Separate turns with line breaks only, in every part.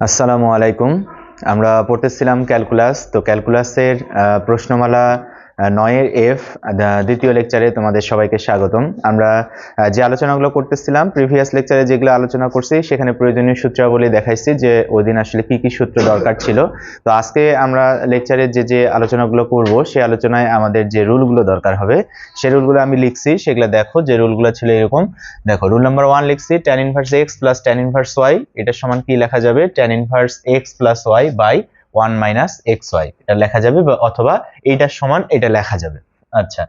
আসসালামু আলাইকুম। আমরা পড়তেছিলাম ক্যালকুলাস তো ক্যালকুলাসের প্রশ্নমালা নয়ের এফ দ্বিতীয় লেকচারে তোমাদের সবাইকে স্বাগতম। আমরা যে আলোচনাগুলো করতেছিলাম প্রিভিয়াস লেকচারে যেগুলো আলোচনা করছি, সেখানে প্রয়োজনীয় সূত্রাবলী দেখাইছি যে ওই দিন আসলে কি কি সূত্র দরকার ছিল। তো আজকে আমরা লেকচারে যে যে আলোচনাগুলো করব, সেই আলোচনায় আমাদের যে রুলগুলো দরকার হবে সেই রুলগুলো আমি লিখছি। সেগুলো দেখো, যে রুলগুলো ছিল এরকম। দেখো, রুল নাম্বার ওয়ান লিখছি, tan inverse x plus tan inverse y এটা সমান কি লেখা যাবে? tan inverse x plus y by one minus x y এটা লেখা যাবে বা অথবা এইটার সমান এটা লেখা যাবে। আচ্ছা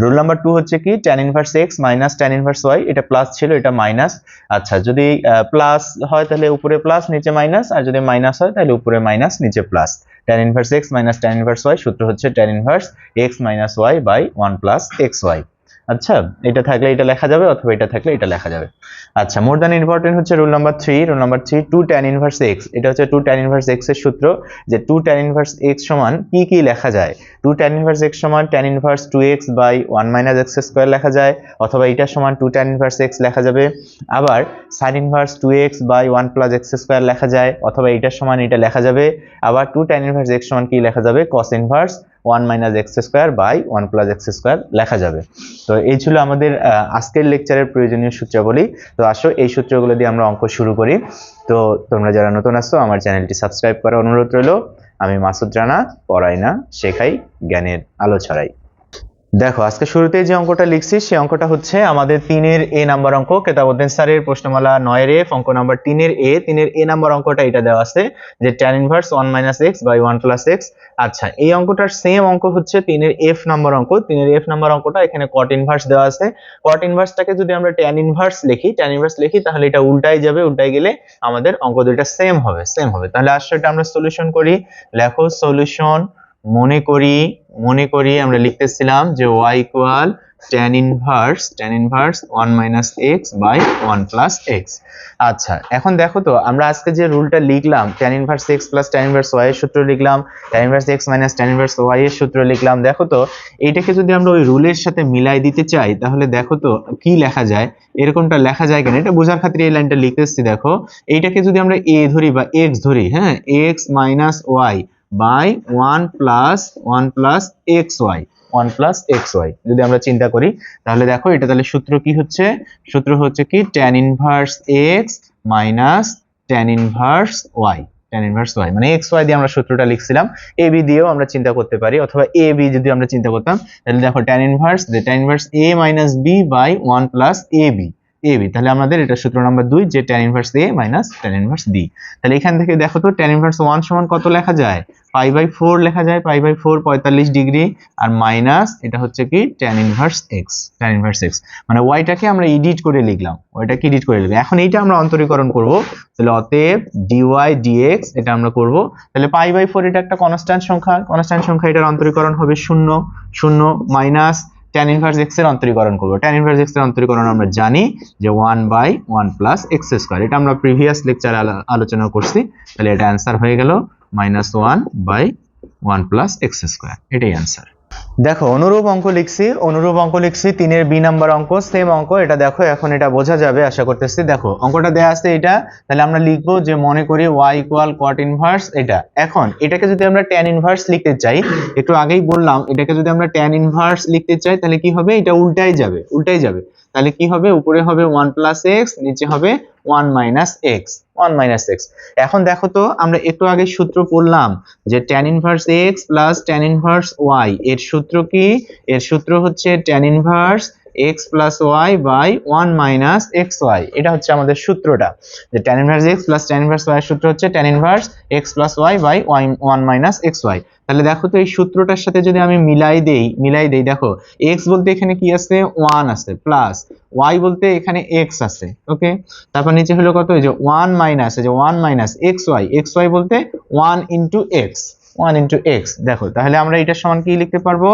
রুল নাম্বার টু হচ্ছে কি tan inverse x minus tan inverse y এটা প্লাস ছিল, এটা মাইনাস আচ্ছা যদি প্লাস হয় তাহলে উপরে প্লাস নিচে মাইনাস আর যদি মাইনাস হয় তাহলে উপরে মাইনাস নিচে plus tan inverse x minus tan inverse y সূত্র হচ্ছে tan inverse x minus y by one plus x y আচ্ছা এটা থাকলে এটা লেখা যাবে অথবা এটা থাকলে এটা লেখা যাবে। আচ্ছা মোর দ্যান ইম্পর্টেন্ট হচ্ছে rule number three rule number three two tan inverse x এটা হচ্ছে টু ট্যান ইনভার্স এক্সের সূত্র, যে টু ট্যান ইনভার্স এক্স সমান কি কি লেখা যায়? টু ট্যান ইনভার্স এক্স সমান tan inverse two x by one minus x square লেখা যায়, অথবা এটা সমান টু ট্যান ইনভার্স এক্স লেখা যাবে। আবার sine inverse two x by one plus x square লেখা যায়, অথবা এটার সমান এটা লেখা যাবে। আবার টু ট্যান ইনভার্স এক্স সমান কি লেখা যাবে? Cos inverse one minus x square by one plus x square লেখা যাবে। তো এই ছিল আমাদের আজকের লেকচারের প্রয়োজনীয় সূত্রাবলী। তো আসো, এই সূত্রগুলো দিয়ে আমরা অঙ্ক শুরু করি। তো তোমরা যারা নতুন আসছো, আমার চ্যানেলটি সাবস্ক্রাইব করার অনুরোধ রইল। আমি মাসুদ রানা, পড়াই না, শেখাই জ্ঞানের আলো ছড়াই। দেখো, আজকে শুরুতেই যে অঙ্কটা লিখছি, সেই অঙ্কটা হচ্ছে আমাদের তিনের এ নাম্বার অঙ্ক কেতাবুদ্দিন স্যারের প্রশ্নমালা নয়ের এফ, অঙ্ক নাম্বার তিনের এ তিনের এ নাম্বার অঙ্কটা এটা দেওয়া আছে, যে tan inverse one minus x by one plus x আচ্ছা এই অঙ্কটার সেম অঙ্ক হচ্ছে তিনের এফ নাম্বার অঙ্ক, তিনের এফ নাম্বার অঙ্কটা এখানে কট ইনভার্স দেওয়া আছে। কট ইনভার্সটাকে যদি আমরা ট্যান ইনভার্স লিখি ট্যান ইনভার্স লিখি, তাহলে এটা উল্টাই যাবে উল্টাই গেলে আমাদের অঙ্ক দুইটা সেম হবে সেম হবে। তাহলে আসলে এটা আমরা সলিউশন করি। লেখো সলিউশন মনে করি মনে করি আমরা লিখতেছিলাম যে y equal tan inverse tan inverse 1 minus x by one plus x আচ্ছা এখন দেখো তো, আমরা আজকে যে রুলটা লিখলাম, tan inverse x plus inverse y এর সূত্র লিখলাম, tan inverse x minus inverse y এর সূত্র লিখলাম, দেখো তো, এইটাকে যদি আমরা ওই রুলের সাথে মিলাই দিতে চাই, তাহলে দেখো তো কি লেখা যায়, এরকমটা লেখা যায় কেন? এটা বোঝার খাতিরে এই লাইনটা লিখতেছি, দেখো। এইটাকে যদি আমরা a ধরি বা x ধরি হ্যাঁ x minus y by one plus one plus x y, one plus x y. যদি আমরা চিন্তা করি, তাহলে দেখো, এটা তাহলে সূত্র কি হচ্ছে? সূত্র হচ্ছে কি? Tan inverse x minus tan inverse y tan inverse y মানে এক্স ওয়াই দিয়ে আমরা সূত্রটা লিখছিলাম। এ বি দিয়েও আমরা চিন্তা করতে পারি, অথবা এ বি যদি আমরা চিন্তা করতাম, তাহলে দেখো tan inverse tan inverse A minus B by one plus A B A B তাহলে আমাদের এটা সূত্র নাম্বার দুই, যে tan inverse A minus tan inverse B তাহলে এখান থেকে দেখো তো ট্যান ইনভার্স ওয়ান সমান কত লেখা যায়? পাই বাই ফোর লেখা যায়, পাই বাই ফোর পঁয়তাল্লিশ ডিগ্রি, আর মাইনাস এটা হচ্ছে কি? Tan inverse x tan inverse x মানে ওয়াইটাকে আমরা এডিট করে লিখলাম ওইটাকে এডিট করে লিখলাম। এখন এইটা আমরা অন্তরীকরণ করব, তাহলে অতএব ডিওয়াই ডিএক্স এটা আমরা করব। তাহলে পাই বাই ফোর এটা একটা কনস্ট্যান্ট সংখ্যা কনস্ট্যান্ট সংখ্যা এটার অন্তরীকরণ হবে শূন্য শূন্য মাইনাস ট্যান ইনভার্স এক্সের অন্তরীকরণ করব। ট্যান ইনভার্স এক্সের অন্তরীকরণ আমরা জানি যে one by one plus x square এটা আমরা প্রিভিয়াস লেকচারে আলোচনা করছি। তাহলে এটা অ্যান্সার হয়ে গেল minus one by one plus x square এটাই অ্যান্সার দেখো, অনুরূপ অঙ্ক লিখছি, অনুরূপ অঙ্ক লিখছি, তিনের বি নাম্বার অঙ্ক সেম অঙ্ক, এটা দেখো, এখন এটা বোঝা যাবে, আশা করতেছি। দেখো, অঙ্কটা দেয়া আছে এটা, তাহলে আমরা লিখব যে মনে করি ওয়াই ইকুয়াল কট ইনভার্স এটা। এখন, এটাকে যদি আমরা tan ইনভার্স লিখতে চাই, একটু আগেই বললাম, এটাকে যদি আমরা tan ইনভার্স লিখতে চাই, তাহলে কি হবে? এটা উল্টাই যাবে উল্টাই যাবে। তাহলে কি হবে? উপরে হবে ওয়ান প্লাস এক্স নিচে হবে one minus x one minus x এখন দেখো তো, আমরা একটু আগে সূত্র পড়লাম যে tan inverse x plus tan inverse y এর সূত্র কি? এর সূত্র হচ্ছে tan inverse x plus y by one minus x y এটা হচ্ছে আমাদের সূত্রটা। যে tan inverse x plus tan inverse y সূত্র হচ্ছে tan inverse x plus y by one minus x y তাহলে দেখো তো এই সূত্রটার সাথে যদি আমি মিলাই দেই মিলাই দেই, দেখো এক্স বলতে এখানে কি আছে? ওয়ান আছে প্লাস ওয়াই বলতে এখানে এক্স আছে ওকে তারপর নিচে হলো কত? এই যে ওয়ান মাইনাস এই যে one minus x y x y বলতে one into x one into x দেখো, তাহলে আমরা এটার সমান কি লিখতে পারব?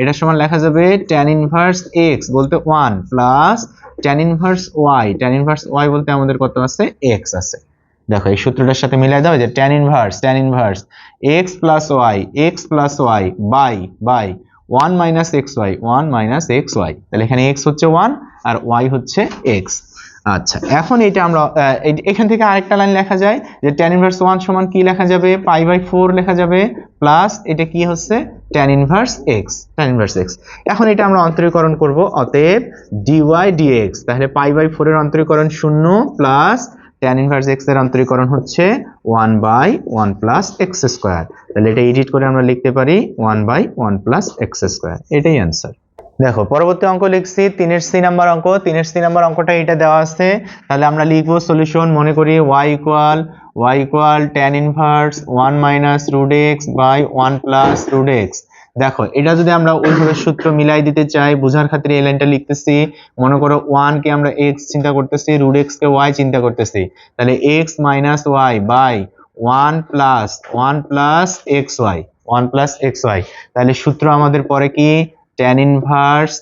এটার সমান লেখা যাবে ট্যান ইনভার্স এক্স বলতে one plus tan inverse y tan inverse y বলতে আমাদের কত আছে? এক্স আছে। দেখো, এই সূত্রটার সাথে মিলাই দাও যে tan inverse tan inverse x plus y x plus y by by one minus x y one minus x y তাহলে এখানে এক্স হচ্ছে ওয়ান আর ওয়াই হচ্ছে এক্স আচ্ছা এখন এটা আমরা এখান থেকে আরেকটা লাইন লেখা যায় যে tan ইনভার্স ওয়ান সমান কি লেখা যাবে? পাই বাই ফোর লেখা যাবে প্লাস এটা কি হচ্ছে? tan inverse x tan inverse x এখন এটা আমরা অন্তরীকরণ করব, অতএব dy dx, তাহলে পাই বাই ফোর এর অন্তরীকরণ শূন্য প্লাস tan ইনভার্স এক্সের অন্তরীকরণ হচ্ছে one by one plus x square তাহলে এটা এডিট করে আমরা লিখতে পারি one by one plus x square এটাই অ্যান্সার দেখো, পরবর্তী অঙ্ক লিখছি, তিনের সি নাম্বার অঙ্ক, তিনের সি নাম্বার অঙ্কটা এটা দেওয়া আছে। তাহলে আমরা লিখব সলিউশন মনে করি y equal y equal tan inverse one minus root x by one plus root x দেখো, এটা যদি আমরা ওইভাবে সূত্র মিলাই দিতে চাই, বোঝার খাতিরে এই লাইনটা লিখতেছি। মনে করো কে আমরা এক্স চিন্তা করতেছি এক্স কে ওয়াই চিন্তা করতেছি। তাহলে x minus y by one plus one plus x y one plus x y তাহলে সূত্র আমাদের পরে কি? Tan inverse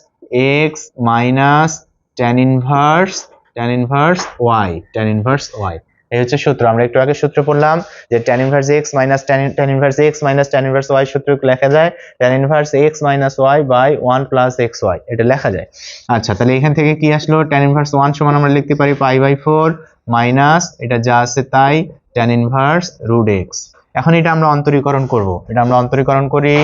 x minus tan inverse tan inverse y, tan inverse y. এই হচ্ছে সূত্র। আমরা একটু আগে সূত্র পড়লাম যে tan inverse x minus tan inverse x minus tan inverse y সূত্র লেখা যায়? tan inverse x minus y by 1 plus xy এটা লেখা যায়। আচ্ছা তাহলে এখান থেকে কি আসলো? tan ইনভার্স 1 সমান আমরা লিখতে পারি পাই বাই 4 মাইনাস এটা যা আছে তাই, tan ইনভার্স x এখন এটা আমরা অন্তরীকরণ করব। এটা আমরা অন্তরীকরণ করি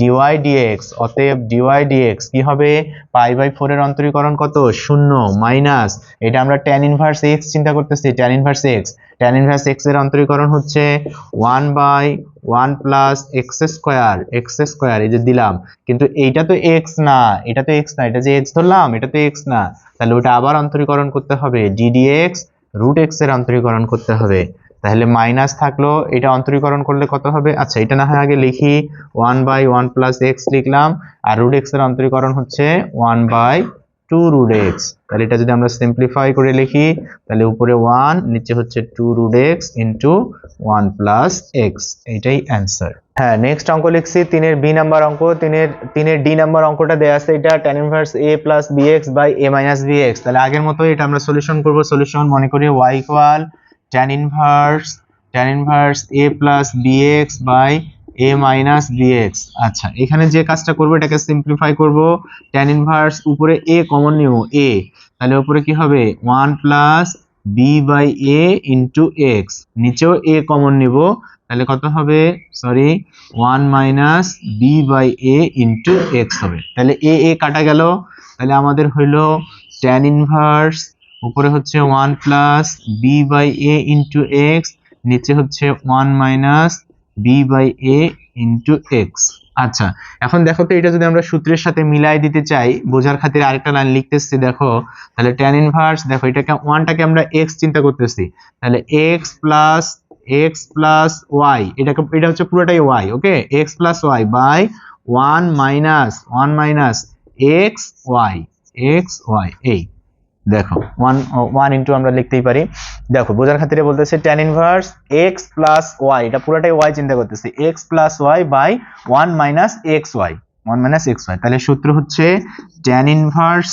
dy dx অতএব dy dx কি হবে? পাই বাই ফোর এর অন্তরীকরণ কত? শূন্য, মাইনাস। এটা আমরা tan ইনভার্স x চিন্তা করতেছি, tan inverse x tan inverse x এর অন্তরীকরণ হচ্ছে 1 by 1 plus x square x square এই যে দিলাম। কিন্তু এইটা তো x না, এটা তো x না, এটা যে x ধরলাম, এটা তো x না। তাহলে ওটা আবার অন্তরীকরণ করতে হবে ddx রুট x এর অন্তরীকরণ করতে হবে। তাহলে মাইনাস থাকল, এটা অন্তরীকরণ করলে কত হবে? আচ্ছা এটা না হয় আগে লিখি one by one plus x লিখলাম, আর রুট এক্সের অন্তরীকরণ হচ্ছে one by two root x তাহলে এটা যদি আমরা সিম্পলিফাই করে লিখি, তাহলে উপরে ওয়ান নিচে হচ্ছে two root x into one plus x এইটাই অ্যান্সার হ্যাঁ নেক্সট অঙ্ক লিখছি, তিনের বি নাম্বার অঙ্ক, তিনের তিনের ডি নাম্বার অঙ্কটা দেওয়া আছে, এটা tan inverse a plus B x by A minus B x তাহলে আগের মতো এটা আমরা সলিউশন করব সলিউশন মনে করি y equal tan inverse tan inverse a plus bx by a minus bx আচ্ছা এখানে যে কাজটা করব, এটাকে সিম্পলিফাই করব। tan ইনভার্স উপরে a কমন নিব, a তাহলে উপরে কি হবে? 1 plus b by a into x নিচেও a কমন নিব। তাহলে কত হবে? Sorry 1 minus b by a into x হবে। তাহলে a a কাটা গেল। তাহলে আমাদের হইল tan ইনভার্স উপরে হচ্ছে 1 plus b by a into x, নিচে হচ্ছে 1 minus b by a into x আচ্ছা এখন দেখো তো এটা যদি আমরা সূত্রের সাথে মিলাই দিতে চাই, বোঝার খাতিরে আরেকটা লাইন লিখতেছি দেখো, তাহলে tan ইনভার্স দেখো এটাকে 1টাকে আমরা x চিন্তা করতেছি, তাহলে x plus x plus y, এটাকে, এটা হচ্ছে পুরোটাই y okay x plus y by 1 minus 1 minus x y x y, এই। দেখো ওয়ান ওয়ান ইন্টু আমরা লিখতেই পারি। দেখো, বোঝার খাতিরে বলতেছে tan inverse x plus y এটা পুরোটাই y চিন্তা করতেছি। x plus y by one minus x y one minus x y তাহলে সূত্র হচ্ছে tan inverse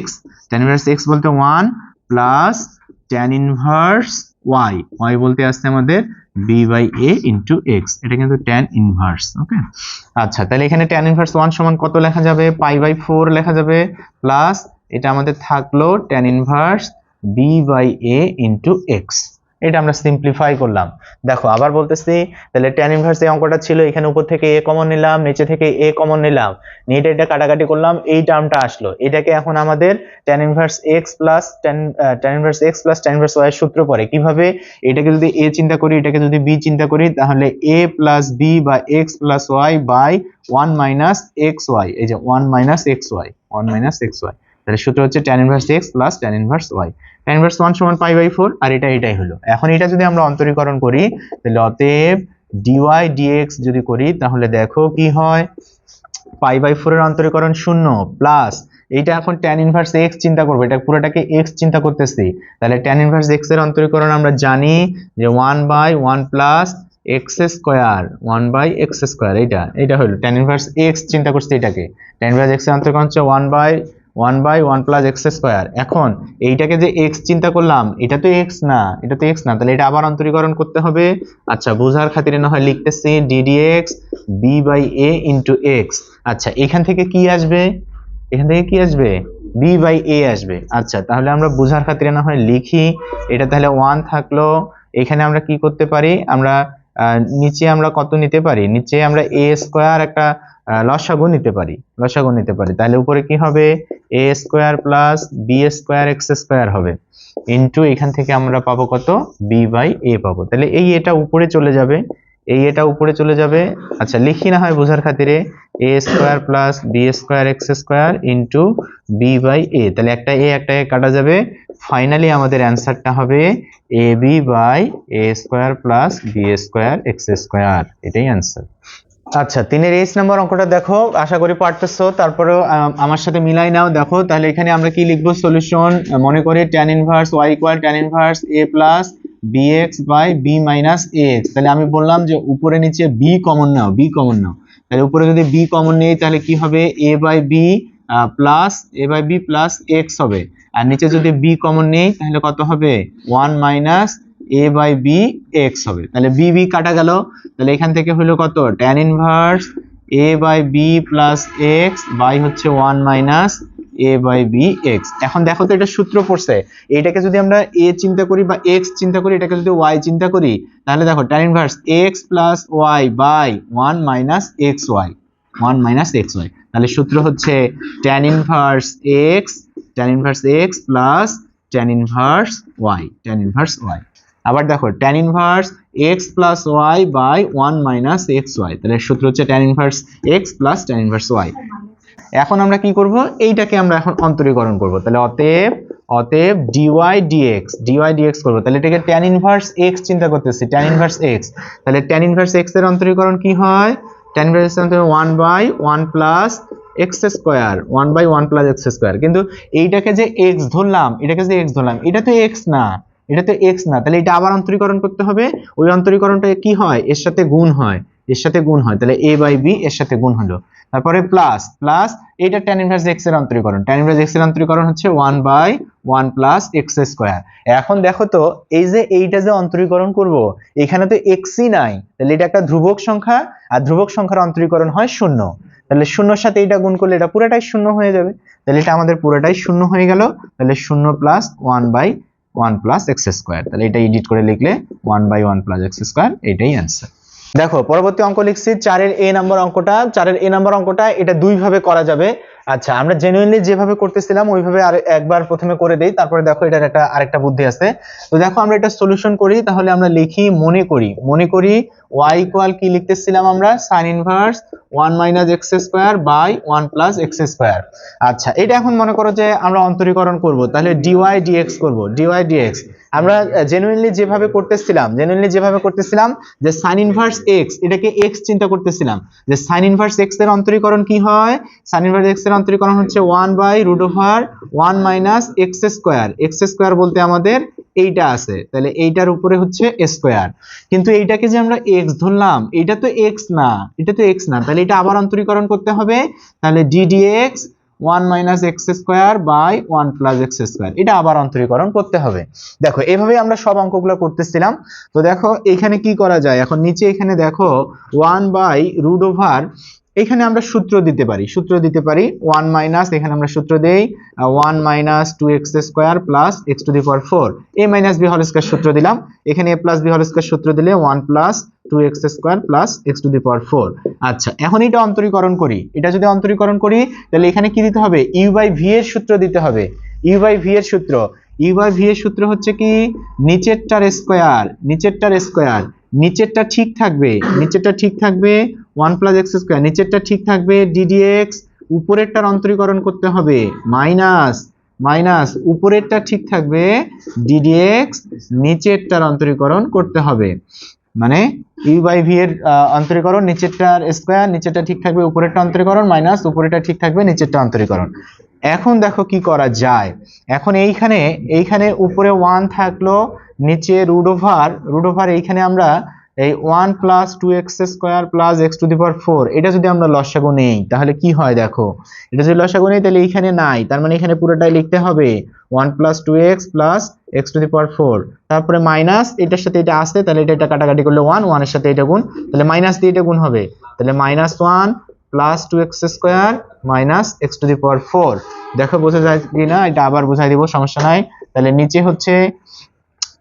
x, tan inverse x বলতে one plus tan inverse y y বলতে আসছে আমাদের b by a into x এটা কিন্তু tan ইনভার্স ওকে আচ্ছা তাহলে এখানে tan ইনভার্স ওয়ান সমান কত লেখা যাবে? পাই বাই ফোর লেখা যাবে প্লাস এটা আমাদের থাকল tan inverse b by a into x এটা আমরা সিম্পলিফাই করলাম। দেখো, আবার বলতেছি, তাহলে tan ইনভার্স এই অঙ্কটা ছিল, এখানে উপর থেকে a কমন নিলাম, নিচে থেকে a কমন নিলাম। নিয়ে এটা কাটাকাটি করলাম, এই টার্মটা আসলো। এটাকে এখন আমাদের tan inverse x plus tan tan inverse x plus tan inverse এর সূত্র পড়ে। কীভাবে? এটাকে যদি a চিন্তা করি, এটাকে যদি b চিন্তা করি, তাহলে a প্লাস b বা x plus y by 1 minus xy এই যে 1 মাইনাস xy 1 মাইনাস xy তাহলে সূত্র হচ্ছে tan inverse x plus tan inverse y tan inverse 1 সমান পাই বাই 4 আর এটা এটাই হলো। এখন এটা যদি আমরা অন্তরীকরণ করি, তাহলে অতএব dy dx যদি করি, তাহলে দেখো কি হয়? পাই বাই 4 এর অন্তরীকরণ শূন্য প্লাস এইটা এখন tan ইনভার্স x চিন্তা করব, এটা পুরোটাকে x চিন্তা করতেছি। তাহলে tan ইনভার্স x এর অন্তরীকরণ আমরা জানি যে 1 by 1 plus x square one by x square এইটা এটা হলো। tan ইনভার্স x চিন্তা করছি এটাকে। tan ইনভার্স x এর অন্তরীকরণ হচ্ছে 1 by 1 by 1 plus x square. এখন এইটাকে যে এক্স চিন্তা করলাম, এটা তো এক্স না, এটা তো এক্স না, তাহলে এটা আবার অন্তরীকরণ করতে হবে। আচ্ছা বোঝার খাতিরে না হয় লিখতেছি d d x b by a into x. আচ্ছা এখান থেকে কি আসবে? এখান থেকে কি আসবে? বি বাই এ আসবে। আচ্ছা তাহলে আমরা বোঝার খাতিরে না হয় লিখি, এটা তাহলে ওয়ান থাকল। এখানে আমরা কি করতে পারি? আমরা নিচে আমরা কত নিতে পারি? নিচে আমরা এ স্কোয়ার একটা লসাগু নিতে পারি, লসাগু নিতে পারি। তাহলে উপরে কি হবে? A square plus b square x square হবে। ইন্টু এখান থেকে আমরা পাবো কত? বি বাই এ পাবো। তাহলে এই এটা উপরে চলে যাবে। এই এটা উপরে চলে যাবে। আচ্ছা লিখি না হয় বোঝার খাতিরে। A square plus b square x square into b by a তাহলে একটা এ একটা এ কাটা যাবে। ফাইনালি আমাদের অ্যান্সারটা হবে a b by a square plus b square x square এটাই অ্যান্সার আচ্ছা তিনের এইচ নাম্বার অঙ্কটা দেখো আশা করি পারতেছো। তারপরেও আম, আমার সাথে মিলাই নাও দেখো। তাহলে এখানে আমরা কি লিখব? সলিউশন মনে করি tan inverse y equal tan inverse a plus b x by b minus x তাহলে আমি বললাম যে উপরে নিচে বি কমন নাও বি কমন নাও। তাহলে উপরে যদি বি কমন নেই তাহলে কি হবে? A by b plus a by b plus x হবে। আর নিচে যদি বি কমন নেই তাহলে কত হবে? One minus a by b x হবে। তাহলে বি বি কাটা গেল। তাহলে এখান থেকে হলো কত? Tan inverse a by b plus x by হচ্ছে one minus a by b x এখন দেখো তো এটা সূত্র পড়ছে। এটাকে যদি আমরা এ চিন্তা করি বা এক্স চিন্তা করি, এটাকে যদি ওয়াই চিন্তা করি, তাহলে দেখো tan inverse x plus y by one minus x y one minus x y তাহলে সূত্র হচ্ছে tan inverse x tan inverse x plus tan inverse y tan inverse y আবার দেখো tan inverse x plus y by one minus x y তাহলে সূত্র হচ্ছে tan inverse x plus tan inverse y এখন আমরা কি করব? এইটাকে আমরা এখন অন্তরীকরণ করব, তাহলে অতএব অতএব ডিওয়াই ডিএক্স ডিওয়াই ডিএক্স করব, তাহলে এটাকে ট্যান ইনভার্স এক্স চিন্তা করতেছি ট্যান ইনভার্স এক্স তাহলে ট্যান ইনভার্স এক্সের অন্তরীকরণ কি হয়? Tan inverse অন্তরীকরণ one by one plus x square one by one plus x square কিন্তু এইটাকে যে এক্স ধরলাম, এটাকে যে এক্স ধরলাম, এটা তো এক্স না। এটা তো এক্স না, তাহলে এটা আবার অন্তরীকরণ করতে হবে। ওই অন্তরীকরণটা কি হয়? এর সাথে গুণ হয়। এর সাথে গুণ হয়। তাহলে এ বাই বি এর সাথে গুণ হলো। তারপরে প্লাস প্লাস এটা tan ইনভার্স x এর অন্তরীকরণ tan ইনভার্স x এর অন্তরীকরণ হচ্ছে 1 বাই 1 প্লাস এক্স স্কোয়ার এখন দেখো তো, এই যে এইটা যে অন্তরীকরণ করব, এখানে তো x ই নাই। তাহলে এটা একটা ধ্রুবক সংখ্যা, আর ধ্রুবক সংখ্যার অন্তরীকরণ হয় শূন্য। তাহলে শূন্যর সাথে এটা গুণ করলে এটা পুরোটাই শূন্য হয়ে যাবে। তাহলে এটা আমাদের পুরোটাই শূন্য হয়ে গেল। তাহলে শূন্য plus one by one plus x square. তাহলে এটা এডিট করে লিখলে one by one plus x square এটাই অ্যান্সার দেখো, পরবর্তী অঙ্ক লিখছি, চারের এ নাম্বার অঙ্কটা। চারের এ নাম্বার অঙ্কটা, এটা দুই ভাবে করা যাবে। আচ্ছা আমরা জেনুইনলি যেভাবে করতেছিলাম, ওইভাবে আর একবার প্রথমে করে দেই। তারপরে দেখো, এটার একটা আরেকটা বুদ্ধি আছে। তো দেখো, আমরা এটা সলিউশন করি, তাহলে আমরা লিখি মনে করি। মনে করি ওয়াই ইকুয়াল কি লিখতেছিলাম আমরা? sin inverse 1 minus x square by one plus x square আচ্ছা এটা এখন মনে করো যে আমরা অন্তরীকরণ করব, তাহলে dy dx করব, dy dx আমরা জেনুইনলি যেভাবে করতেছিলাম জেনুইনলি যেভাবে করতেছিলাম যে সাইন ইনভার্স এক্স এটাকে এক্স চিন্তা করতেছিলাম, যে সাইন ইনভার্স x এর অন্তরীকরণ কি হয়? সাইন ইনভার্স x এর অন্তরীকরণ হচ্ছে one by root over 1 minus x square x square বলতে আমাদের এইটা আছে। তাহলে এইটার উপরে হচ্ছে স্কোয়ার কিন্তু এইটাকে যে আমরা x ধরলাম এটা তো x না, এটা তো x না। তাহলে এটা আবার অন্তরীকরণ করতে হবে। তাহলে d dx 1 minus x square by one plus x square এটা আবার অন্তরীকরণ করতে হবে। দেখো এভাবে আমরা সব অঙ্কগুলো করতেছিলাম। তো দেখো, এখানে কি করা যায়? এখন নিচে এখানে দেখো ওয়ান বাই রুট ওভার এখানে আমরা সূত্র দিতে পারি। সূত্র দিতে পারি ওয়ান মাইনাস এখানে আমরা সূত্র দেই one minus two x square plus x to the power four a minus b whole square সূত্র দিলাম। এখানে a plus b whole square সূত্র দিলে one plus two x square plus x to the power four আচ্ছা এখন এটা অন্তরীকরণ করি। এটা যদি অন্তরীকরণ করি, তাহলে এখানে কি দিতে হবে? ইউ বাই ভি এর সূত্র দিতে হবে। ইউ বাই ভি এর সূত্র। ইউ বাই ভি এর সূত্র হচ্ছে কি? নিচেরটার স্কোয়ার নিচেরটার স্কোয়ার নিচেরটা ঠিক থাকবে, নিচেরটা ঠিক থাকবে ওয়ান প্লাস এক্স স্কোয়ার নিচেরটা ঠিক থাকবে ডিডিএক্স উপরেরটার অন্তরীকরণ করতে হবে মাইনাস মাইনাস উপরেরটা ঠিক থাকবে ডিডিএক্স নিচেরটার অন্তরীকরণ করতে হবে। মানে ইউ বাই ভি এর অন্তরীকরণ, নিচেরটার স্কোয়ার নিচেরটা ঠিক থাকবে, উপরেরটা অন্তরীকরণ মাইনাস উপরেরটা ঠিক থাকবে, নিচেরটা অন্তরীকরণ। এখন দেখো কি করা যায়। এখন এইখানে এইখানে উপরে ওয়ান থাকল নিচে রুট ওভার রুট ওভার এইখানে আমরা এই one plus two x square plus x to the power four এটা যদি আমরা লসাগু নেই, তাহলে কি হয় দেখো? এটা যদি লসাগু নেই, তাহলে এইখানে নাই। তার মানে এখানে পুরোটাই লিখতে হবে one plus two x plus x to the power four তারপরে মাইনাস এটার সাথে এটা আসছে তাহলে এটা এটা কাটাকাটি করলে ওয়ান ওয়ানের সাথে এটা গুণ, তাহলে মাইনাস দিয়ে এটা গুণ হবে। তাহলে minus one plus two x square minus x to the power four দেখো বোঝা যায় কি না এটা আবার বোঝাই দিব, সমস্যা নাই। তাহলে নিচে হচ্ছে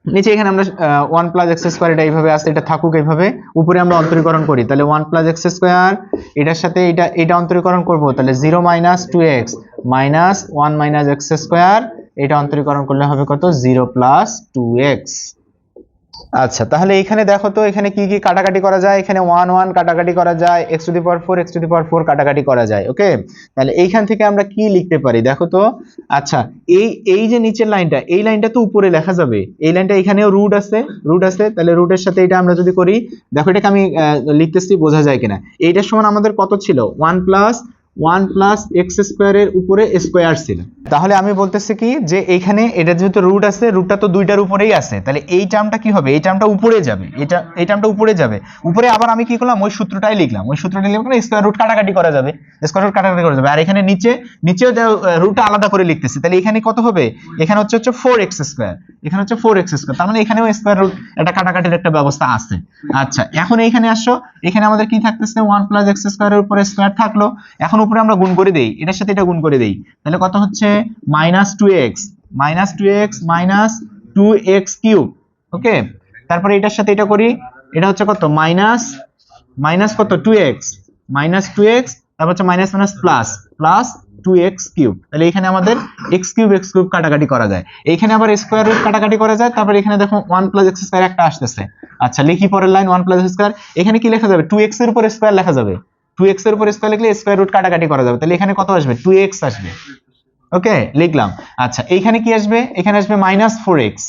নিচে এখানে আমরা ওয়ান প্লাস এক্স স্কোয়ার এটা এইভাবে আসে এটা থাকুক এইভাবে। উপরে আমরা অন্তরীকরণ করি। তাহলে ওয়ান প্লাস এক্স স্কোয়ার এটার সাথে এটা এটা অন্তরীকরণ করব। তাহলে zero minus two x minus one minus x square এটা অন্তরীকরণ করলে হবে কত? জিরো প্লাস টু এক্স আচ্ছা তাহলে এখানে দেখো তো, এখানে কি কি কাটাকাটি করা যায়? এখানে ওয়ান ওয়ান কাটাকাটি করা যায় x to the power four x to the power four কাটাকাটি করা যায় ওকে তাহলে এইখান থেকে আমরা কি লিখতে পারি? দেখো তো আচ্ছা এই এই যে নিচের লাইনটা, এই লাইনটা তো উপরে লেখা যাবে। এই লাইনটা এখানেও রুট আছে রুট আছে, তাহলে রুটের সাথে এটা আমরা যদি করি, দেখো এটাকে আমি লিখতেছি, বোঝা যায় কিনা। এইটার সমান আমাদের কত ছিল? One plus one plus x স্কোয়ারের উপরে স্কোয়ার ছিল। তাহলে আমি বলতেছি কি যে এখানে এটা যেহেতু রুট আছে রুটটা তো দুইটার উপরেই আছে। তাহলে এই টার্মটা কি হবে? এই টার্মটা উপরে যাবে। এটা, এই টার্মটা উপরে যাবে। উপরে আবার আমি কি করলাম? ওই সূত্রটাই লিখলাম। ওই সূত্রটা লিখলাম স্কোয়ার রুট কাটাকাটি করা যাবে। স্কোয়ার রুট কাটাকাটি করা যাবে। আর এখানে নিচে, নিচেও রুটটা আলাদা করে লিখতেছি। তাহলে এখানে কত হবে? এখানে হচ্ছে হচ্ছে ফোর এক্স স্কোয়ার এখানে হচ্ছে ফোর এক্স স্কোয়ার তার মানে এখানেও স্কোয়ার রুট একটা কাটাকাটির একটা ব্যবস্থা আছে। আচ্ছা এখন এইখানে আসো। এখানে আমাদের কি থাকতেছে? ওয়ান প্লাস এক্স স্কোয়ারের উপরে স্কোয়ার থাকল। এখন উপরে আমরা গুণ করে দেই। এটার সাথে এটা গুণ করে দেই। তাহলে কত হচ্ছে? Minus two x minus two x minus two x cube okay তারপরে এটার সাথে এটা করি, এটা হচ্ছে কত? মাইনাস মাইনাস কত? Two x minus two x তারপর হচ্ছে minus minus plus plus two x cube তাহলে এখানে আমাদের এক্স কিউব এক্স কিউব কাটাকাটি করা যায়। এইখানে আবার স্কোয়ার রুট কাটাকাটি করা যায়, তারপর এখানে দেখো ওয়ান প্লাস এক্স স্কোয়ার একটা আসতেছে। আচ্ছা লিখি পরের লাইন ওয়ান প্লাস স্কোয়ার এখানে কি লেখা যাবে? টু এক্সের উপর স্কোয়ার লেখা যাবে। টু এক্সের উপর স্কোয়ার লিখলে স্কোয়ার রুট কাটাকাটি করা যাবে। তাহলে এখানে কত আসবে? টু এক্স আসবে। ওকে লিখলাম। আচ্ছা এইখানে কি আসবে? এখানে আসবে minus four x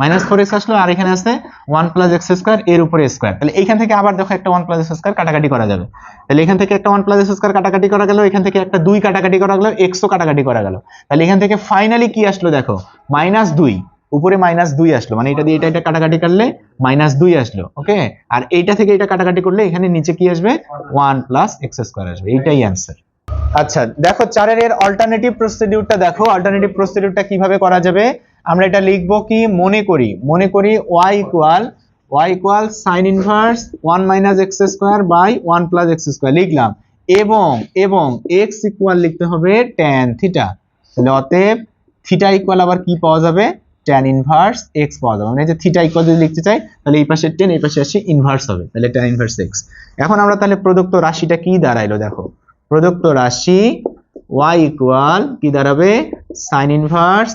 minus four x আসলো, আর এখানে আছে ওয়ান প্লাস এক্স স্কোয়ার এর উপরে স্কোয়ার তাহলে এখান থেকে আবার দেখো একটা ওয়ান প্লাস এক্স স্কোয়ার কাটাকাটি করা যাবে। তাহলে এখান থেকে একটা ওয়ান প্লাস এক্স স্কোয়ার কাটাকাটি করা গেল, এখান থেকে একটা দুই কাটাকাটি করা গেল এক্সও কাটাকাটি করা গেল। তাহলে এখান থেকে ফাইনালি কি আসলো দেখো? মাইনাস দুই। উপরে মাইনাস দুই আসলো মানে এটা দিয়ে এটা এটা কাটাকাটি করলে মাইনাস দুই আসলো ওকে আর এইটা থেকে এটা কাটাকাটি করলে এখানে নিচে কি আসবে? ওয়ান প্লাস এক্স স্কোয়ার আসবে। এইটাই অ্যান্সার আচ্ছা দেখো চারের এর অল্টারনেটিভ প্রসিডিউরটা দেখো অল্টারনেটিভ প্রসিডিউরটা কীভাবে করা যাবে? আমরা এটা লিখব কি? মনে করি মনে করি y equal y equal sin inverse 1 minus x square by one plus x square লিখলাম। এবং এবং x ইকুয়াল লিখতে হবে tan থিটা তাহলে অতএব থিটা ইকুয়াল আবার কি পাওয়া যাবে? tan ইনভার্স x পাওয়া যাবে। মানে যে থিটা ইকুয়াল যদি লিখতে চাই, তাহলে এই পাশে tan, এই পাশে আসি ইনভার্স হবে। তাহলে tan ইনভার্স x এখন আমরা তাহলে প্রদত্ত রাশিটা কি দাঁড়াইলো দেখো। প্রদত্ত রাশি y ইকুয়াল কি দাঁড়াবে? sin ইনভার্স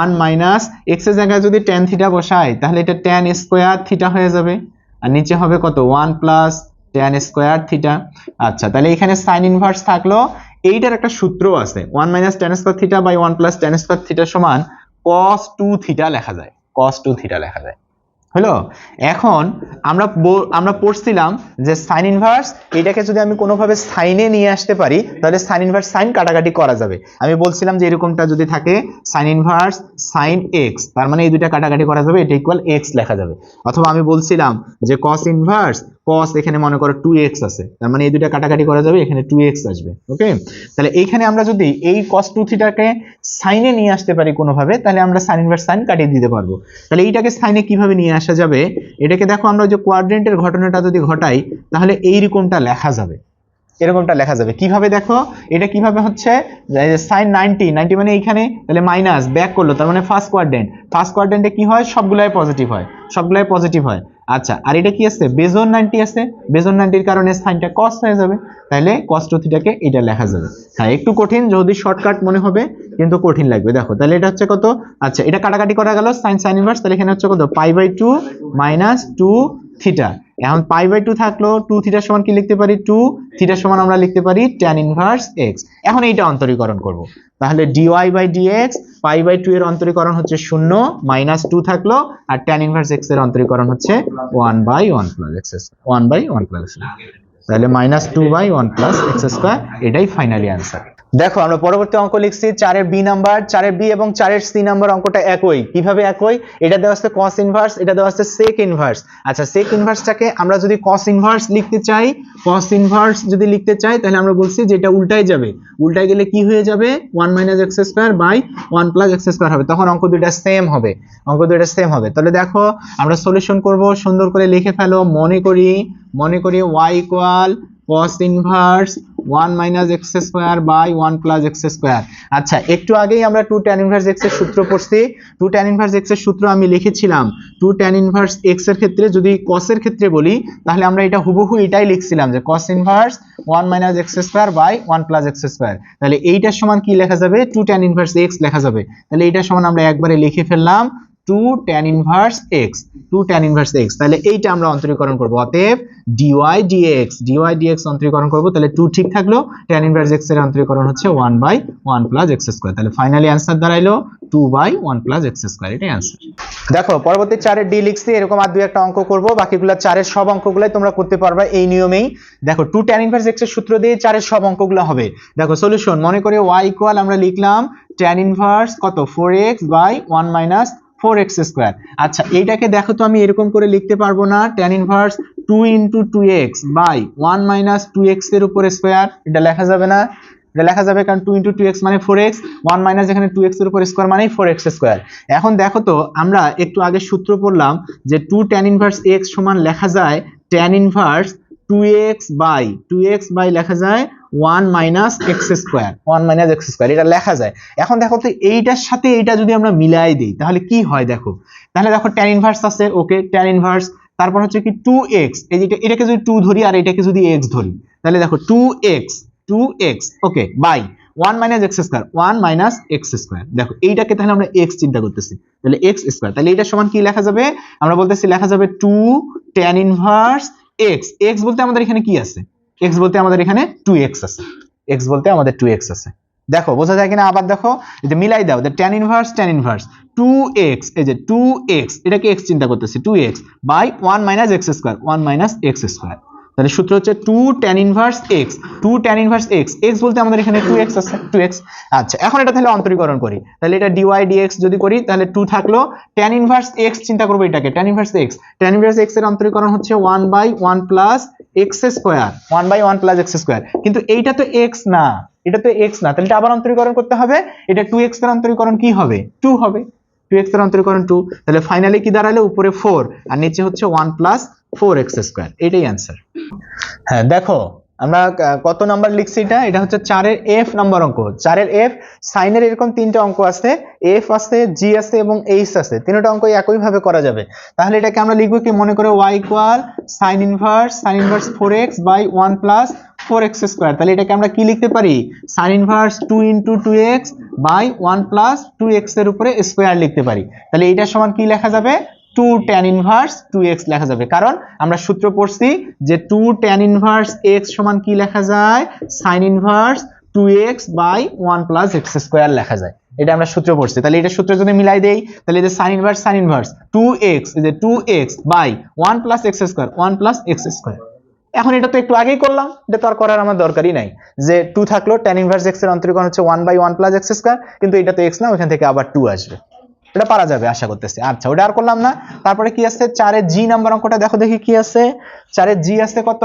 1 মাইনাস এর জায়গায় যদি tan থিটা বসাই, তাহলে এটা tan স্কয়ার থিটা হয়ে যাবে। আর নিচে হবে কত? 1 প্লাস tan স্কয়ার থিটা আচ্ছা তাহলে এখানে sin ইনভার্স থাকল। এইটার একটা সূত্র আছে। 1 minus tan square theta by 1 plus tan square theta সমান cos 2 থিটা লেখা যায়। cos 2 থিটা লেখা যায়। হলো? এখন আমরা আমরা পড়ছিলাম যে সাইন ইনভার্স এটাকে যদি আমি কোনোভাবে সাইনে নিয়ে আসতে পারি, তাহলে সাইন ইনভার্স সাইন কাটাকাটি করা যাবে। আমি বলছিলাম যে এরকমটা যদি থাকে সাইন ইনভার্স সাইন এক্স তার মানে এই দুইটা কাটাকাটি করা যাবে, এটা ইকুয়াল এক্স লেখা যাবে। অথবা আমি বলছিলাম যে কস ইনভার্স কস এখানে মনে করো টু এক্স আছে। তার মানে এই দুইটা কাটাকাটি করা যাবে, এখানে টু এক্স আসবে। ওকে তাহলে এইখানে আমরা যদি এই কস টু থিটাকে সাইনে নিয়ে আসতে পারি কোনোভাবে, তাহলে আমরা সাইন ইনভার্স সাইন কাটিয়ে দিতে পারব। তাহলে এইটাকে সাইনে কীভাবে নিয়ে আসা যাবে? এটাকে দেখো আমরা যে কোয়াড্রেন্টের ঘটনাটা যদি ঘটাই, তাহলে এইরকমটা লেখা যাবে। এরকমটা লেখা যাবে। কীভাবে দেখো? এটা কীভাবে হচ্ছে? সাইন নাইনটি নাইনটি মানে এইখানে তাহলে মাইনাস ব্যাক করল। তার মানে ফার্স্ট কোয়াড্রেন্ট ফার্স্ট কোয়াড্রেন্টে কি হয়? সবগুলাই পজিটিভ হয়। সবগুলাই পজিটিভ হয়। আচ্ছা আর এটা কি আছে? বেজন নাইনটি আছে। বেজন নাইনটির কারণে সাইনটা কস হয়ে যাবে। তাহলে কস টু থিটাকে এটা লেখা যাবে। হ্যাঁ একটু কঠিন, যদি শর্টকাট মনে হবে, কিন্তু কঠিন লাগবে। দেখো, তাহলে এটা হচ্ছে কত? আচ্ছা এটা কাটাকাটি করা গেল সাইন সাইন ইনভার্স তাহলে এখানে হচ্ছে কত? Pi by two minus two theta এখন পাই বাই টু থাকল টু থিটার সমান কি লিখতে পারি? টু থিটার সমান আমরা লিখতে পারি ট্যান ইনভার্স এক্স এখন এইটা অন্তরীকরণ করব। তাহলে dy by dx pi by two এর অন্তরীকরণ হচ্ছে শূন্য মাইনাস টু থাকল, আর ট্যান ইনভার্স এক্সের অন্তরীকরণ হচ্ছে one by one plus x one by one plus তাহলে minus two by one plus x square এটাই ফাইনালি আনসার দেখো, আমরা পরবর্তী অঙ্ক লিখছি, চারের বি নাম্বার, চারের বি এবং চারের সি নাম্বার অঙ্কটা একই। কীভাবে একই? এটা দেওয়া আছে কস ইনভার্স এটা দেওয়া আছে সেক ইনভার্স আচ্ছা সেক ইনভার্সটাকে আমরা যদি কস ইনভার্স লিখতে চাই কস ইনভার্স যদি লিখতে চাই, তাহলে আমরা বলছি যে এটা উল্টাই যাবে। উল্টাই গেলে কি হয়ে যাবে? One minus x square by one plus x square হবে। তখন অঙ্ক দুইটা সেম হবে। অঙ্ক দুইটা সেম হবে। তাহলে দেখো, আমরা সলিউশন করব, সুন্দর করে লিখে ফেলো, মনে করি মনে করি y equal cos inverse one minus x square by one plus x square আচ্ছা একটু আগেই আমরা টু ট্যান ইনভার্স এক্সের সূত্র পড়ছি। টু ট্যান ইনভার্স এক্সের সূত্র আমি লিখেছিলাম। টু ট্যান ইনভার্স এক্সের ক্ষেত্রে যদি cos এর ক্ষেত্রে বলি, তাহলে আমরা এটা হুবহু এটাই লিখছিলাম যে cos inverse one minus x square by one plus x square তাহলে এইটার সমান কি লেখা যাবে? টু ট্যান ইনভার্স এক্স লেখা যাবে। তাহলে এইটার সমান আমরা একবারে লিখে ফেললাম। Two tan inverse x two tan inverse x তাহলে এইটা আমরা অন্তরীকরণ করব। অতএব d y d x d y d x অন্তরীকরণ করব, তাহলে টু ঠিক থাকল ট্যান ইনভার্স এক্সের অন্তরীকরণ হচ্ছে one by one plus x square তাহলে finally answer দাঁড়াইলো two by one plus x square এটাই দেখো, পরবর্তী চারের ডি লিখছি, এরকম আর দুই একটা অঙ্ক করব, বাকিগুলো চারের সব অঙ্কগুলাই তোমরা করতে পারবে এই নিয়মেই। দেখো টু ট্যান ইনভার্স এক্সের সূত্র দিয়ে চারের সব অঙ্কগুলো হবে। দেখো সলিউশন মনে করে ওয়াই আমরা লিখলাম ট্যান ইনভার্স কত? Four x by one minus four x square আচ্ছা এইটাকে দেখো তো আমি এরকম করে লিখতে পারব না tan inverse two into two x by one minus two এক্সের উপরে স্কোয়ার এটা লেখা যাবে না। এটা লেখা যাবে কারণ টু ইন্টু টু এক্স মানে ফোর এক্স ওয়ান মাইনাস এখানে টু এক্সের উপর স্কোয়ার মানেই ফোর এক্স স্কোয়ার এখন দেখো তো, আমরা একটু আগে সূত্র পড়লাম যে টু ট্যান ইনভার্স এক্স সমান লেখা যায় tan inverse two x by two x by লেখা যায় one minus x square. One minus x square, এটা লেখা যায়। এখন দেখো তো এইটার সাথে এইটা যদি আমরা মিলাই দিই, তাহলে কি হয় দেখো? তাহলে দেখো ট্যান ইনভার্স আছে ওকে ট্যান ইনভার্স তারপর হচ্ছে কি টু এক্স এটাকে যদি টু ধরি আর এটাকে যদি এক্স ধরি, তাহলে দেখো two x two x okay by one minus x square one minus x square দেখো, এইটাকে তাহলে আমরা এক্স চিন্তা করতেছি, তাহলে এক্স স্কোয়ার তাহলে এইটার সমান কি লেখা যাবে? আমরা বলতেছি লেখা যাবে two tan inverse x x বলতে আমাদের এখানে কি আছে? এক্স বলতে আমাদের এখানে টু এক্স আছে। এক্স বলতে আমাদের টু এক্স আছে। দেখো, বোঝা যায় কিনা? আবার দেখো যে মিলাই দাও tan inverse tan inverse two x এই যে টু এক্স এটাকে এক্স চিন্তা করতেছি two x by one minus x square one minus x square তাহলে সূত্র হচ্ছে two tan inverse x two tan inverse x x বলতে আমাদের এখানে টু এক্স আছে টু এক্স আচ্ছা এখন এটা তাহলে অন্তরীকরণ করি। তাহলে এটা ডিওয়াই ডিএক্স যদি করি, তাহলে টু থাকল ট্যান ইনভার্স এক্স চিন্তা করব এটাকে tan inverse x tan inverse এক্সের অন্তরীকরণ হচ্ছে one by one plus x square one by one plus x square কিন্তু এইটা তো এক্স না, এটা তো এক্স না, তাহলে এটা আবার অন্তরীকরণ করতে হবে, এটা টু এক্সের অন্তরীকরণ কি হবে? টু হবে। টু এক্সের অন্তরীকরণ টু তাহলে ফাইনালি কি দাঁড়ালে? উপরে ফোর আর নিচে হচ্ছে one plus four x square এটাই অ্যান্সার হ্যাঁ দেখো আমরা কত নাম্বার লিখছি এটা? এটা হচ্ছে চারের এফ নাম্বার অঙ্ক। চারের এফ সাইনের এরকম তিনটা অঙ্ক আছে। এফ আছে জি আছে এবং এইচ আছে। তিনটা অঙ্ক একই ভাবে করা যাবে। তাহলে এটাকে আমরা লিখব কি? মনে করে y equal sine inverse sine inverse four x by one plus four x square তাহলে এটাকে আমরা কি লিখতে পারি? Sine inverse two into two x by one plus two এক্সের উপরে স্কোয়ার লিখতে পারি। তাহলে এইটার সমান কি লেখা যাবে? Two tan inverse two x লেখা যাবে। কারণ আমরা সূত্র পড়ছি যে টু ট্যান ইনভার্স এক্স সমান কি লেখা যায়? Sine inverse two x by one plus x square লেখা যায়। এটা আমরা সূত্র পড়ছি। তাহলে এটা সূত্র যদি মিলাই দেই, তাহলে এই যে sine inverse sine inverse two x এই যে two x by one plus x square one plus x square এখন এটা তো একটু আগেই করলাম, এটা তো আর করার আমার দরকারই নাই। যে টু থাকল ট্যান ইনভার্স এক্সের হচ্ছে one by one plus x square কিন্তু এটা তো এক্স না ওখান থেকে আবার টু আসবে। এটা পারা যাবে, আশা করতেছি। আচ্ছা ওটা আর করলাম না। তারপরে কি আছে? চারের জি নাম্বার অঙ্কটা দেখো দেখি কি আছে। চারের জি আছে কত?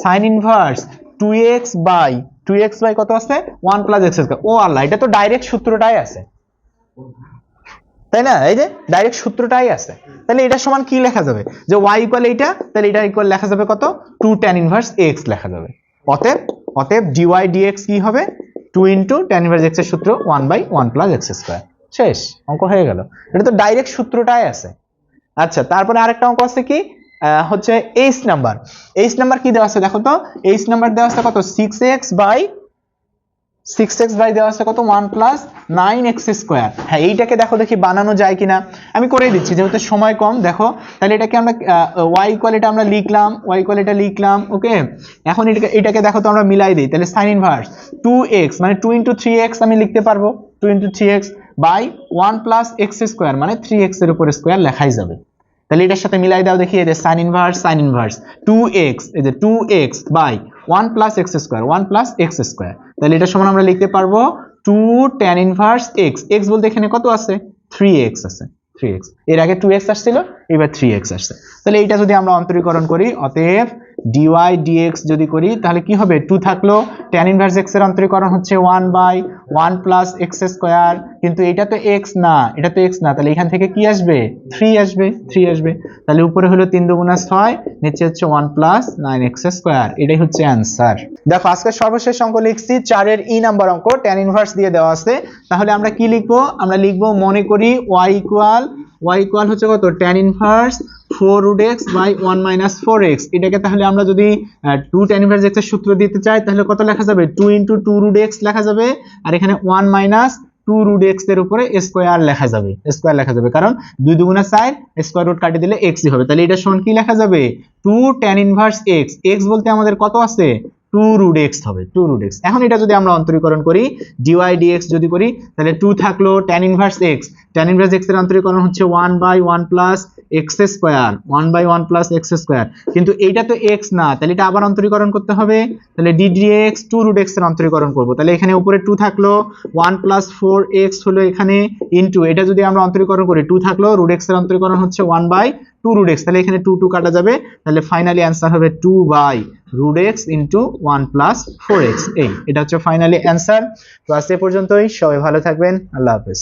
Sine inverse two x by two x by কত আছে? ওয়ান প্লাস এক্স ও আল্লাহ, এটা তো ডাইরেক্ট সূত্রটাই আছে। তাই না? এই যে ডাইরেক্ট সূত্রটাই আছে। তাহলে এটার সমান কি লেখা যাবে? যে ওয়াই ইকুয়াল এইটা, তাহলে এটা ইকুয়াল লেখা যাবে কত? টু ট্যান ইনভার্স এক্স লেখা যাবে। অতএব অতএব ডিওয়াই ডিএক্স কি হবে? টু ইন্টু ট্যান ইনভার্স এক্সের সূত্র one by one plus x square শেষ, অঙ্ক হয়ে গেল। এটা তো ডাইরেক্ট সূত্রটাই আছে। আচ্ছা তারপরে আরেকটা অঙ্ক আছে কি? হচ্ছে এইচ নাম্বার এইচ নাম্বার কি দেওয়া আছে দেখো তো? এইচ নাম্বার দেওয়া আছে কত? Six x by six x by দেওয়া আছে কত? One plus nine x square হ্যাঁ এইটাকে দেখো দেখি বানানো যায় কিনা। আমি করে দিচ্ছি, যেহেতু সময় কম, দেখো। তাহলে এটাকে আমরা ওয়াই ইকুয়াল এটা আমরা লিখলাম ওয়াই ইকুয়াল এটা লিখলাম ওকে এখন এটাকে এটাকে দেখো তো আমরা মিলাই দিই। তাহলে সাইন ইনভার্স টু এক্স মানে টু ইন্টু থ্রি এক্স আমি লিখতে পারব। Two into three x by one plus x square মানে থ্রি এক্সের উপর স্কোয়ার লেখাই যাবে। তাহলে এটার সাথে মিলাই দাও দেখি যে sine inverse sine inverse two x এই যে two x by one plus x square one plus x square তাহলে এটার সমান আমরা লিখতে পারব two tan inverse x x বলতে এখানে কত আছে? থ্রি এক্স আছে থ্রি এক্সের আগে টু এক্স আসছিল, এবার থ্রি এক্স আসছে। তাহলে এইটা যদি আমরা অন্তরীকরণ করি, অতএব
ডিওয়াই ডিএক্স যদি করি, তাহলে কি হবে? টু থাকল ট্যান ইনভার্স এক্সের অন্তরীকরণ হচ্ছে one by one plus x square কিন্তু এটা তো এক্স না, এটা তো এক্স না, তাহলে এখান থেকে কি আসবে? থ্রি আসবে থ্রি আসবে। তাহলে উপরে হলো তিন দুগুণা ছয়, নিচে হচ্ছে one plus nine x square এটাই হচ্ছে অ্যান্সার দেখো আজকে সর্বশেষ অঙ্ক লিখছি, চারের ই নাম্বার অঙ্ক ট্যান ইনভার্স দিয়ে দেওয়া আছে। তাহলে আমরা কি লিখব? আমরা লিখব, মনে করি ওয়াই ইকুয়াল ওয়াই ইকুয়াল হচ্ছে কত? Tan inverse four root x by one minus four x এটাকে তাহলে আমরা যদি টু ট্যান ইনভার্স এক্সের সূত্র দিতে চাই, তাহলে কত লেখা যাবে? Two into two root x লেখা যাবে। আর এখানে ওয়ান মাইনাস টু রুট এক্সের উপরে স্কোয়ার লেখা যাবে। স্কোয়ার লেখা যাবে। কারণ দুই দুগুণা চার স্কোয়ার রুট কাটিয়ে দিলে এক্সই হবে। তাহলে এটা সমান কি লেখা যাবে? Two tan inverse x x বলতে আমাদের কত আছে? টু রুট এক্স হবে টু রুট এক্স এখন এটা যদি আমরা অন্তরীকরণ করি ডিওয়াই ডিএক্স যদি করি, তাহলে টু থাকল tan inverse x tan inverse এক্সের অন্তরীকরণ হচ্ছে one by one plus x square one by one plus x square কিন্তু এইটা তো এক্স না, তাহলে এটা আবার অন্তরীকরণ করতে হবে। তাহলে d d x two root এক্সের অন্তরীকরণ করব। তাহলে এখানে উপরে টু থাকল ওয়ান প্লাস ফোর এক্স হলো এখানে ইন্টু এটা যদি আমরা অন্তরীকরণ করি টু থাকল রুট এক্সের অন্তরীকরণ হচ্ছে one by two root x তাহলে এখানে টু টু কাটা যাবে, তাহলে ফাইনালি অ্যান্সার হবে two by root x into one plus four x এই, এটা হচ্ছে ফাইনালি অ্যান্সার তো আজ এ পর্যন্তই, সবাই ভালো থাকবেন, আল্লাহ হাফেজ।